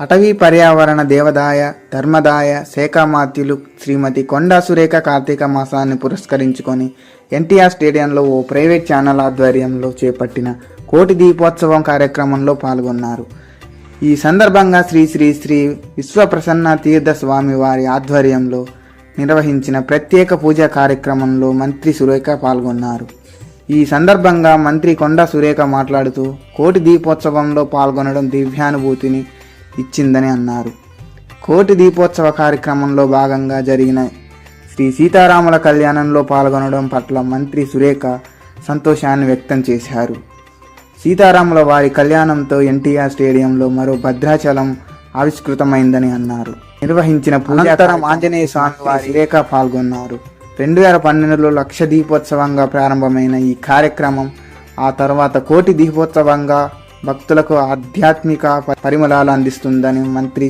అటవీ పర్యావరణ దేవదాయ ధర్మదాయ శాఖామాత్యులు శ్రీమతి కొండా సురేఖ కార్తీక మాసాన్ని పురస్కరించుకొని ఎన్టీఆర్ స్టేడియంలో ఓ ప్రైవేట్ ఛానల్ ఆధ్వర్యంలో చేపట్టిన కోటి దీపోత్సవం కార్యక్రమంలో పాల్గొన్నారు. ఈ సందర్భంగా శ్రీ శ్రీ శ్రీ విశ్వప్రసన్న తీర్థ స్వామి వారి ఆధ్వర్యంలో నిర్వహించిన ప్రత్యేక పూజా కార్యక్రమంలో మంత్రి సురేఖ పాల్గొన్నారు. ఈ సందర్భంగా మంత్రి కొండా సురేఖ మాట్లాడుతూ కోటి దీపోత్సవంలో పాల్గొనడం దివ్యానుభూతిని ఇచ్చిందని అన్నారు. కోటి దీపోత్సవ కార్యక్రమంలో భాగంగా జరిగిన శ్రీ సీతారాముల కళ్యాణంలో పాల్గొనడం పట్ల మంత్రి సురేఖ సంతోషాన్ని వ్యక్తం చేశారు. సీతారాముల వారి కళ్యాణంతో ఎన్టీఆర్ స్టేడియంలో మరో భద్రాచలం ఆవిష్కృతమైందని అన్నారు. నిర్వహించిన పూజాతరం ఆంజనేయ స్వామి వారి రేఖ పాల్గొన్నారు. రెండు వేల పన్నెండులో లక్ష దీపోత్సవంగా ప్రారంభమైన ఈ కార్యక్రమం ఆ తర్వాత కోటి దీపోత్సవంగా భక్తులకు ఆధ్యాత్మిక పరిమళాలు అందిస్తుందని మంత్రి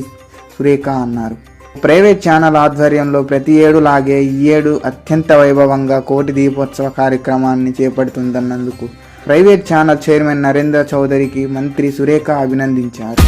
సురేఖ అన్నారు. ప్రైవేట్ ఛానల్ ఆధ్వర్యంలో ప్రతి ఏడు లాగే ఈ ఏడు అత్యంత వైభవంగా కోటి దీపోత్సవ కార్యక్రమాన్ని చేపడుతుందన్నందుకు ప్రైవేట్ ఛానల్ చైర్మన్ నరేంద్ర చౌదరికి మంత్రి సురేఖ అభినందించారు.